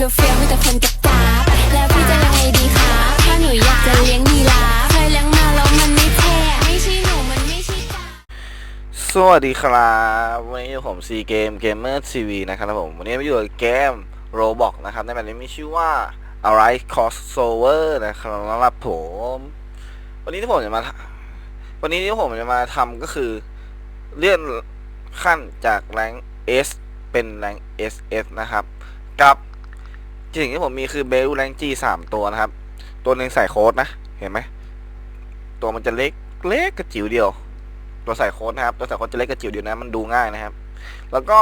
ๆมีแต่คนเฟี้ยวมีแต่คนกระกราแล้วพี่จะยังไงดีคะถ้าหนูอยากจะเลี้ยงยีราฟเคยเลี้ยงมาแล้วมันไม่เท่ไม่ใช่หนูมันไม่ใช่กราสวัสดีครับวันนี้ผมซีเกมเกมเมอร์ทีวีนะครับผมวันนี้มาอยู่กับเกม Roblox นะครับในแบบนี้มีชื่อว่า Arise Crossover นะครับผมวันนี้ที่ผมจะมาวันนี้ที่ผมจะมาทำก็คือเลื่อนขั้นจากแรง S เป็นแรง SS นะครับ กับ สิ่งที่ผมมีคือเบลแรง G สามตัวนะครับ ตัวหนึ่งใส่โค้ดนะ เห็นไหม ตัวมันจะเล็กเล็กกระจิ๋วเดียว ตัวใส่โค้ดนะครับ ตัวใส่โค้ดจะเล็กกระจิ๋วเดียวนะ มันดูง่ายนะครับ แล้วก็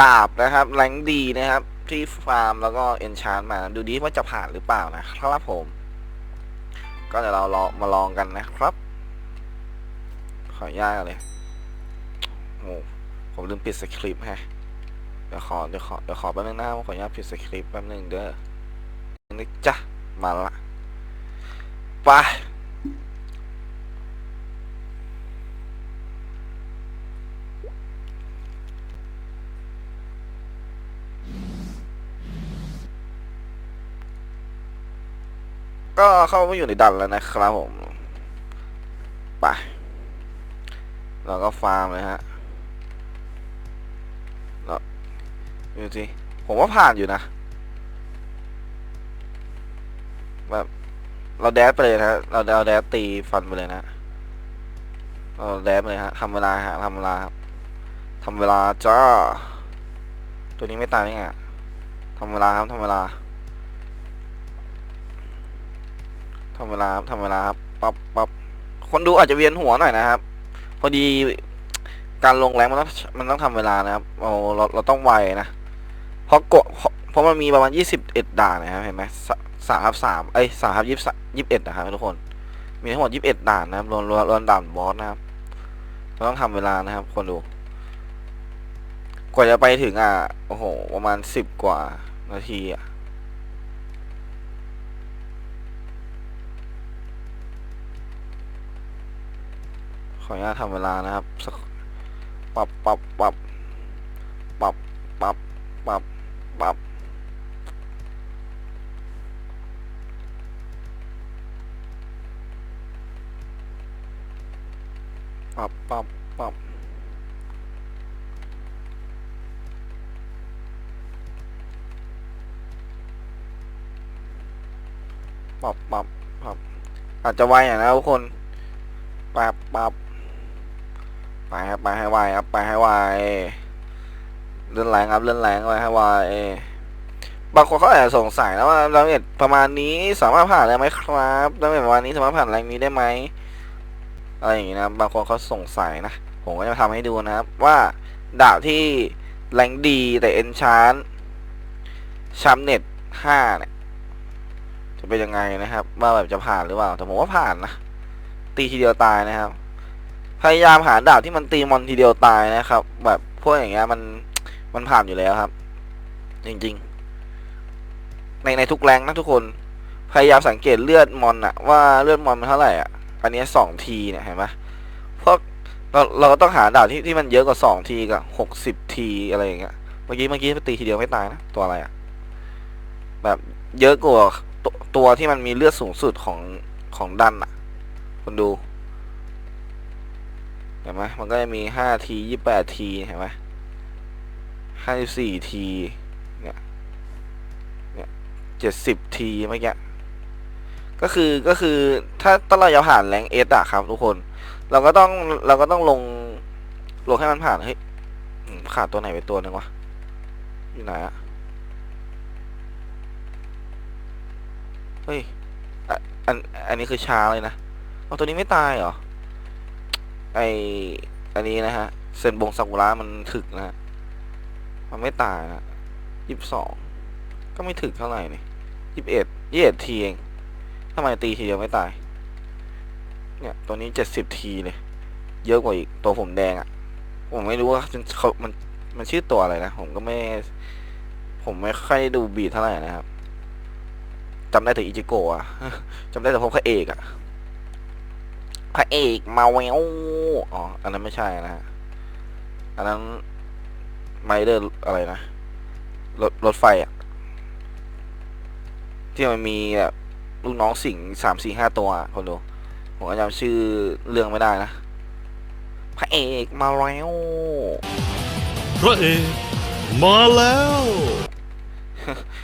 ดาบนะครับแรงดีนะครับ ที่ฟาร์มแล้วก็เอนชานมาดูดีว่าจะผ่านหรือเปล่านะครับผม ก็เดี๋ยวเราลองมาลองกันนะครับ ขออนุญาตเลยโอ้ผมลืมปิดสคริปต์ฮะ ดี๋ยวขอเดี๋ยวขอเดี๋ยวขอแป๊บนึงนะครับขออนุญาตปิดสคริปต์แป๊บนึงเด้อนี่จ้ะมาละไปก็เข้ามาอยู่ในดันแล้วนะครับผม ไป เราก็ฟาร์มเลยฮะ ดูสิผมว่าผ่านอยู่นะ แบบ เราแดดไปเลยนะเราเราแดดตีฟันไปเลยนะ เราแดดไปเลยฮะทำเวลาฮะทำเวลาครับทำเวลาจ้า ตัวนี้ไม่ตายนี่ไงทำเวลาครับทำเวลาทำเวลาครับทำเวลาครับปั๊บปั๊บคนดูอาจจะเวียนหัวหน่อยนะครับ พอดีการลงแรงมันต้องมันต้องทำเวลานะครับเราเราเราต้องไวนะ เพราะกดเพราะเพราะมันมีประมาณยี่สิบเอ็ดด่านนะครับเห็นไหมสามครับสามเอ้สามครับยี่สิบยี่สิบเอ็ดนะครับทุกคน มีทั้งหมดยี่สิบเอ็ดด่านนะครับรวมรวมรวมด่านบอสนะครับเราต้องทำเวลานะครับคนดูกว่าจะไปถึงอะโอ้โหประมาณสิบกว่านาทีอะขออนุญาตทำเวลานะครับ ปรับปรับปรับปรับปรับปรับ ปับปับปับปับปับปับปับอาจจะไวหน่อยนะทุกคนปับปับไปครับไปให้ไวครับไปให้ไว เลื่อนแรงครับเลื่อนแรงไปให้ไวบางคนเขาอาจจะสงสัยนะว่าดาเมจประมาณนี้สามารถผ่านได้ไหมครับดาเมจประมาณนี้สามารถผ่านแรงนี้ได้ไหมอะไรอย่างงี้นะบางคนเขาสงสัยนะ ผมก็จะทำให้ดูนะครับ ว่าดาบที่แรงดีแต่เอนชานชัมเน็ตห้าเนี่ยจะเป็นยังไงนะครับว่าแบบจะผ่านหรือเปล่า แต่ผมว่าผ่านนะตีทีเดียวตายนะครับ พยายามหาดาบที่มันตีมอนทีเดียวตายนะครับ แบบพวกอย่างเงี้ยมัน มันผ่านอยู่แล้วครับ จริงๆ ในในทุกแรงนะทุกคน พยายามสังเกตเลือดมอนอะว่าเลือดมอนมันเท่าไหร่อะอันนี้สองทีเนี่ยเห็นไหมพวกเราเราก็ต้องหาดาบที่ที่มันเยอะกว่าสองทีกับหกสิบทีอะไรอย่างเงี้ย เมื่อกี้เมื่อกี้ตีทีเดียวไม่ตายนะตัวอะไรอะแบบเยอะกว่าตัวตัวที่มันมีเลือดสูงสุดของของดันอะคุณดูเห็นไหมมันก็จะมีห้าทียี่แปดทีเห็นไหม ห้าสิบสี่ทีเนี่ยเนี่ยเจ็ดสิบทีเมื่อกี้ก็คือก็คือถ้าถ้าเราจะผ่านแรงเอสอะครับทุกคน เราก็ต้องเราก็ต้องลงลงให้มันผ่านเฮ้ยขาดตัวไหนไปตัวหนึ่งวะอยู่ไหนอะเฮ้ยอะอันอันนี้คือช้าเลยนะเอาตัวนี้ไม่ตายเหรอไออันนี้นะฮะเซนบงซากุระมันถึกนะฮะ มันไม่ตายนะยี่สิบสองก็ไม่ถึกเท่าไหร่นี่ยี่สิบเอ็ดยี่สิบเอ็ดทีเองทำไมตีทีเดียวไม่ตาย เนี่ยตัวนี้เจ็ดสิบทีเลย เยอะกว่าอีกตัวผมแดงอะ่ะ ผมไม่รู้ว่าเขามันมันชื่อตัวอะไรนะ ผมก็ไม่ ผมไม่ค่อยดูบีทเท่าไหร่นะครับจำได้แต่อิจิโกะอะจำได้แต่พวกพระเอกอะพระเอกมาแววอ๋อ อันนั้นไม่ใช่นะฮะ อันนั้น ไมเดอร์อะไรนะ รถรถไฟอะที่มันมีแบบลูกน้องสิงสามสี่ห้าตัวอะคนดูผมก็จำชื่อเรื่องไม่ได้นะ พระเอกมาแล้วพระเอกมาแล้ว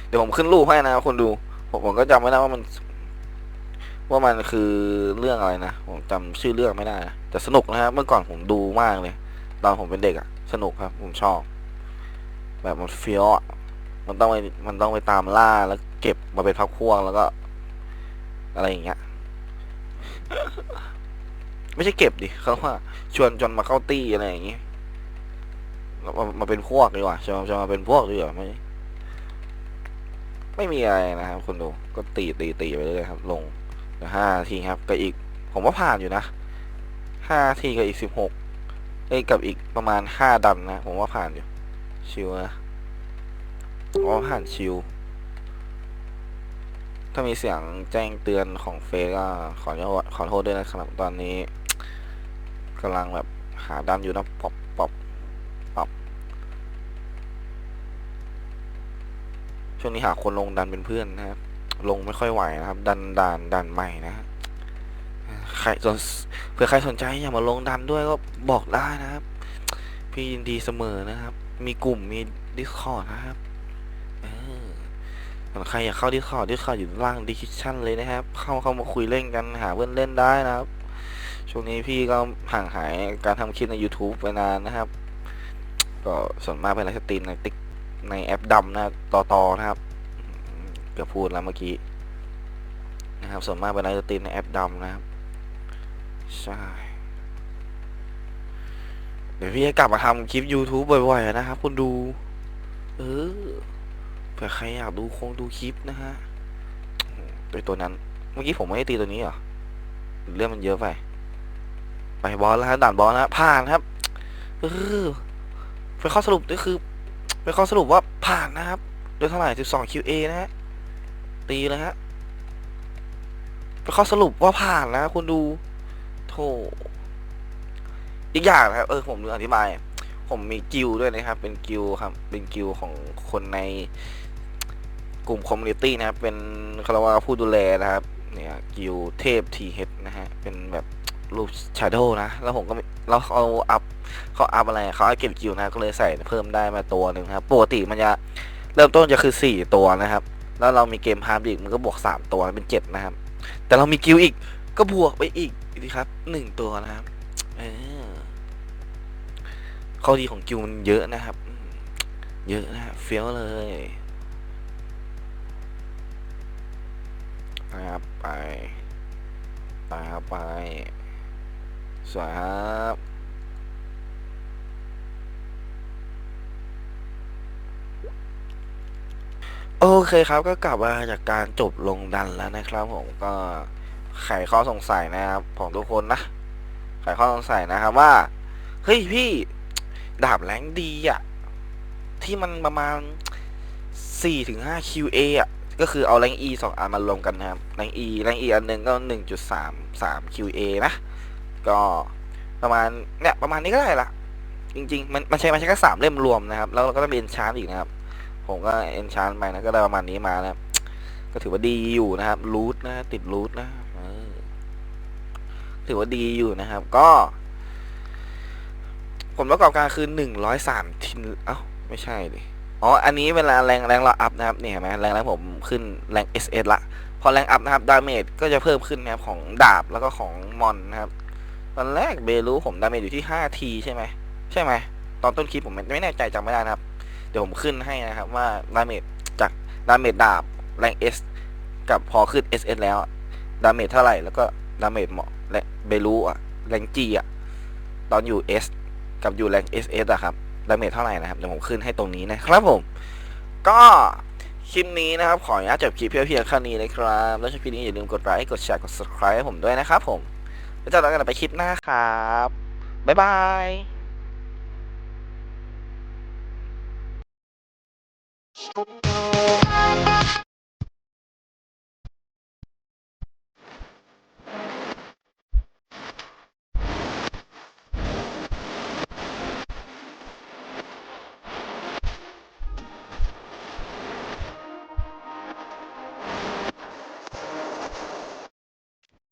เดี๋ยวผมขึ้นรูปให้นะคนดู ผมผมก็จำไม่ได้ว่ามัน ว่ามันคือเรื่องอะไรนะ ผมจำชื่อเรื่องไม่ได้นะแต่สนุกนะฮะเมื่อก่อนผมดูมากเลย ตอนผมเป็นเด็กอะสนุกครับ ผมชอบ แบบมันเฟี้ยวมันต้องไปมันต้องไปตามล่าแล้วเก็บมาเป็นพักพวกแล้วก็ อะไรอย่างเงี้ย ไม่ใช่เก็บดิเขาว่า ชวนจนมาเข้าตี้อะไรอย่างเงี้แล้วมามาเป็นพวกดีกว่าจะมาจะมาเป็นพวกดีกว่าไม่ไม่มีอะไรนะครับคุณดูก็ตีตีตีไปเรื่อยครับ ลงห้าทีครับกับอีก ผมว่าผ่านอยู่นะห้าทีกับอีกสิบหกเอ้ยกับอีกประมาณห้าดันนะ ผมว่าผ่านอยู่ ชิวนะผมว่าผ่านชิว ถ้ามีเสียงแจ้งเตือนของเฟซก็ขอโทษขอโทษด้วยนะครับตอนนี้กำลังแบบหาดันอยู่นะปอบปอบปอบช่วงนี้หาคนลงดันเป็นเพื่อนนะครับ ลงไม่ค่อยไหวนะครับ ดันดันดันใหม่นะฮะใครสนเผื่อใครสนใจอยากมาลงดันด้วยก็บอกได้นะครับ พี่ยินดีเสมอนะครับ มีกลุ่มมี Discord นะครับอใครอยากเข้า Discord Discord อยู่ล่างดีคิชั่นเลยนะครับ เข้าเข้ามาคุยเล่นกันหาเพื่อนเล่นได้นะครับ ช่วงนี้พี่ก็ห่างหายการทำคลิปใน YouTube ไปนานนะครับ ก็ส่วนมากเป็นไลฟ์สตรีมในติ๊กในแอปดำนะต่อต่อนะครับ เกือบพูดแล้วเมื่อกี้นะครับส่วนมากเป็นไลฟ์สตรีมในแอปดำนะครับ ใช่ เดี๋ยวพี่จะกลับมาทำคลิป YouTube บ่อยๆนะครับคุณดู เออเผื่อใครอยากดูคงดูคลิปนะฮะโอ้โหไปตัวนั้น เมื่อกี้ผมไม่ได้ตีตัวนี้เหรอเรื่องมันเยอะไป ไปบอลแล้วฮะด่านบอลนะผ่านครับ เออเป็นข้อสรุปก็คือเป็นข้อสรุปว่าผ่านนะครับโดยเท่าไหร่12 QA นะฮะตีเลยฮะเป็นข้อสรุปว่าผ่านนะคุณดูโธ่ อีกอย่างนะครับเออผมลืมอธิบาย ผมมีกิลด้วยนะครับ เป็นกิลครับ เป็นกิลของคนในกลุ่มคอมมูนิตี้นะครับ เป็นคารวาผู้ดูแลนะครับ เนี่ยกิลเทพทีเฮดนะฮะ เป็นแบบรูปชาร์โดนะ แล้วผมก็แล้วเขาอัพเขาอัพอะไรเขาเอาเก็บกิลนะก็เลยใส่เพิ่มได้มาตัวหนึ่งครับ ปกติมันจะเริ่มต้นจะคือสี่ตัวนะครับ แล้วเรามีเกมฮาร์ดอีกมันก็บวกสามตัวเป็นเจ็ดนะครับ แต่เรามีกิลอีกก็บวกไปอีกดีครับหนึ่งตัวนะครับ เออ ข้อดีของกิลด์มันเยอะนะครับ เยอะนะเฟี้ยวเลยไปครับไปไปครับไปสวยครับโอเคครับก็กลับมาจากการจบลงดันแล้วนะครับ ผมก็ไขข้อสงสัยนะครับของทุกคนนะไขข้อสงสัยนะครับว่า เฮ้ยพี่ ดาบแรงดีอะ ที่มันประมาณ4ถึง5 QA อะ ก็คือเอาแรง E สองอันมารวมกันนะครับแรง E แรง E อันหนึ่งก็1.33 QA นะ ก็ประมาณเนี่ยประมาณนี้ก็ได้ละจริง ๆ มันมันใช้มันใช้แค่สามเล่มรวมนะครับ แล้วเราก็ต้องเป็นชาร์อีกนะครับ ผมก็เอนชานไปนะก็ได้ประมาณนี้มานะก็ถือว่าดีอยู่นะครับรูทนะ ติดรูทนะถือว่าดีอยู่นะครับ ก็ ผลประกอบการคือหนึ่งร้อยสามทินเอ้าไม่ใช่ดิอ๋อ อันนี้เวลาแรงแรงเราอัพนะครับเนี่ยเห็นไหมแรงแรงผมขึ้นแรง SS ละ พอแรงอัพนะครับดาเมจก็จะเพิ่มขึ้นนะครับของดาบแล้วก็ของมอนนะครับตอนแรกเบรู้ผมดาเมจอยู่ที่5ทีใช่ไหมใช่ไหมตอนต้นคลิปผมไม่แน่ใจจำไม่ได้นะครับ เดี๋ยวผมขึ้นให้นะครับว่าดาเมจจากดาเมจดาบแรง S กับพอขึ้น SS แล้วดาเมจเท่าไหร่แล้วก็ดาเมจเหมาะและเบลูอะแรง G อะตอนอยู่ S กับอยู่แรง SS อะครับดาเมจเท่าไหร่นะครับเดี๋ยวผมขึ้นให้ตรงนี้นะครับผม ก็คลิปนี้นะครับ ขออนุญาตจบคลิปเพียงเพียงแค่นี้นะครับ แล้วชอบคลิปนี้อย่าลืมกดไลค์กดแชร์กด subscribe ให้ผมด้วยนะครับผมแล้วเจอกันใหม่ไปคลิปหน้าครับ บ๊ายบาย Thank